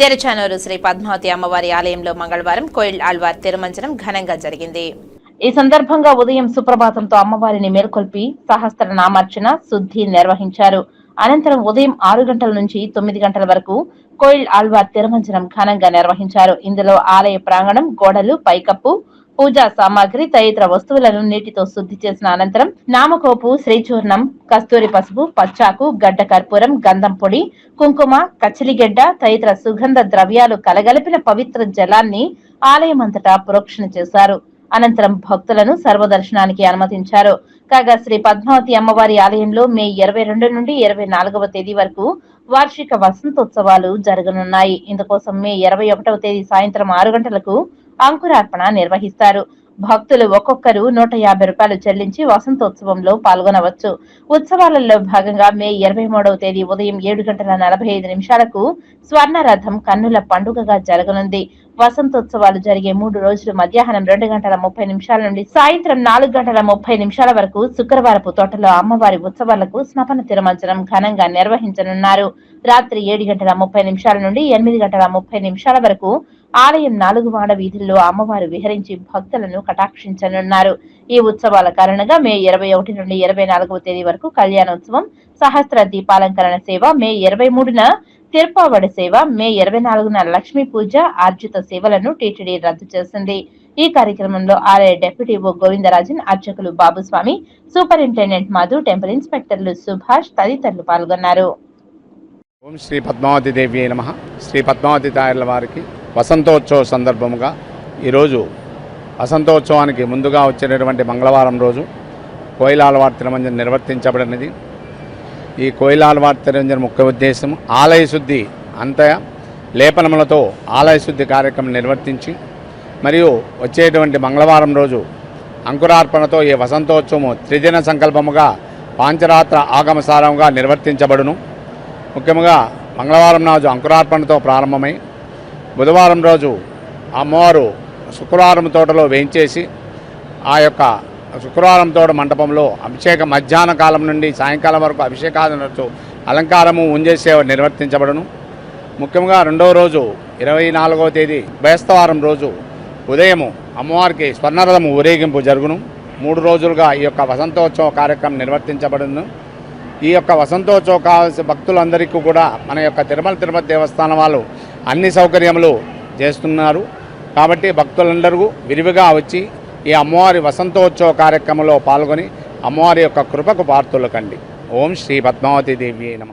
తెరచానూరు శ్రీ పద్మావతి అమ్మవారి ఆలయంలో మంగళవారం కోయిల్ ఆళ్వార్ తిరుమంజనం ఘనంగా జరిగింది. ఈ సందర్భంగా ఉదయం సుప్రభాతంతో అమ్మవారిని మేల్కొల్పి సహస్ర నామార్చన శుద్ధి నిర్వహించారు. అనంతరం ఉదయం ఆరు గంటల నుంచి తొమ్మిది గంటల వరకు కోయిల్ ఆళ్వార్ తిరుమంజనం ఘనంగా నిర్వహించారు. ఇందులో ఆలయ ప్రాంగణం గోడలు పైకప్పు పూజా సామాగ్రి తదితర వస్తువులను నీటితో శుద్ధి చేసిన అనంతరం నామకోపు శ్రీచూర్ణం కస్తూరి పసుపు పచ్చాకు గడ్డ కర్పూరం గంధం పొడి కుంకుమ కచ్చిలిగెడ్డ తదితర సుగంధ ద్రవ్యాలు కలగలిపిన పవిత్ర జలాన్ని ఆలయమంతటా ప్రోక్షణ చేశారు. అనంతరం భక్తులను సర్వదర్శనానికి అనుమతించారు. కాగా శ్రీ పద్మావతి అమ్మవారి ఆలయంలో మే ఇరవై రెండు నుండి ఇరవై నాలుగవ తేదీ వరకు వార్షిక వసంతోత్సవాలు జరగనున్నాయి. ఇందుకోసం మే ఇరవై ఒకటవ తేదీ సాయంత్రం ఆరు గంటలకు అంకురార్పణ నిర్వహిస్తారు. భక్తులు ఒక్కొక్కరు నూట యాభై రూపాయలు చెల్లించి వసంతోత్సవంలో పాల్గొనవచ్చు. ఉత్సవాలలో భాగంగా మే ఇరవై మూడవ తేదీ ఉదయం ఏడు గంటల నలభై ఐదు నిమిషాలకు స్వర్ణ రథం కన్నుల పండుగగా జరగనుంది. వసంతోత్సవాలు జరిగే మూడు రోజులు మధ్యాహ్నం రెండు గంటల ముప్పై నిమిషాల నుండి సాయంత్రం నాలుగు గంటల ముప్పై నిమిషాల వరకు శుక్రవారపు తోటలో అమ్మవారి ఉత్సవాలకు స్నపన తిరుమంచనం ఘనంగా నిర్వహించనున్నారు. రాత్రి ఏడు గంటల ముప్పై నిమిషాల నుండి ఎనిమిది గంటల ముప్పై నిమిషాల వరకు ఆలయం నాలుగు వాడ వీధుల్లో అమ్మవారు విహరించి భక్తులను కటాక్షించనున్నారు. ఈ ఉత్సవాల కారణంగా మే ఇరవై ఒకటి నుండి ఇరవై నాలుగవ తేదీ వరకు కళ్యాణోత్సవం సహస్ర దీపాలంకరణ సేవ మే ఇరవై మూడున తిరుపావడి సేవ మే ఇరవై నాలుగున లక్ష్మీ పూజ ఆర్జిత సేవలను టీటీడీ రద్దు చేసింది. ఈ కార్యక్రమంలో ఆలయ డెప్యూటీ ఓ గోవిందరాజన్ అర్చకులు బాబుస్వామి సూపరింటెండెంట్ మధు టెంపుల్ ఇన్స్పెక్టర్లు సుభాష్ తదితరులు పాల్గొన్నారు. ఓం శ్రీ పద్మావతి దేవి నమ. శ్రీ పద్మావతి తాయర్ల వారికి వసంతోత్సవ సందర్భముగా ఈరోజు వసంతోత్సవానికి ముందుగా వచ్చినటువంటి మంగళవారం రోజు కోయిలాలవార్ తిరుమంజనం నిర్వర్తించబడినది. ఈ కోయిలాలవార్ తిరుమంజన ముఖ్య ఉద్దేశం ఆలయ శుద్ధి అంత లేపనములతో ఆలయ శుద్ధి కార్యక్రమం నిర్వర్తించి మరియు వచ్చేటువంటి మంగళవారం రోజు అంకురార్పణతో ఈ వసంతోత్సవము త్రిదిన సంకల్పముగా పాంచరాత్ర ఆగమసారంగా నిర్వర్తించబడును. ముఖ్యంగా మంగళవారం నాజు అంకురార్పణతో ప్రారంభమై బుధవారం రోజు అమ్మవారు శుక్రవారం తోటలో వేయించేసి ఆ యొక్క శుక్రవారం తోట మండపంలో అభిషేక మధ్యాహ్న కాలం నుండి సాయంకాలం వరకు అభిషేకాలను అలంకారము ఉంజేసేవ నిర్వర్తించబడును. ముఖ్యంగా రెండవ రోజు ఇరవై నాలుగవ తేదీ బేస్తవారం రోజు ఉదయము అమ్మవారికి స్వర్ణరథము ఊరేగింపు జరుగును. మూడు రోజులుగా ఈ యొక్క వసంతోత్సవ కార్యక్రమం నిర్వర్తించబడును. ఈ యొక్క వసంతోత్సవ కావాల్సిన భక్తులందరికీ కూడా మన యొక్క తిరుమల తిరుపతి దేవస్థానం వాళ్ళు అన్ని సౌకర్యములు చేస్తున్నారు. కాబట్టి భక్తులందరూ విరివిగా వచ్చి ఈ అమ్మవారి వసంతోత్సవ కార్యక్రమంలో పాల్గొని అమ్మవారి యొక్క కృపకు పార్తులకండి ఓం శ్రీ పద్మావతి దేవి నమ.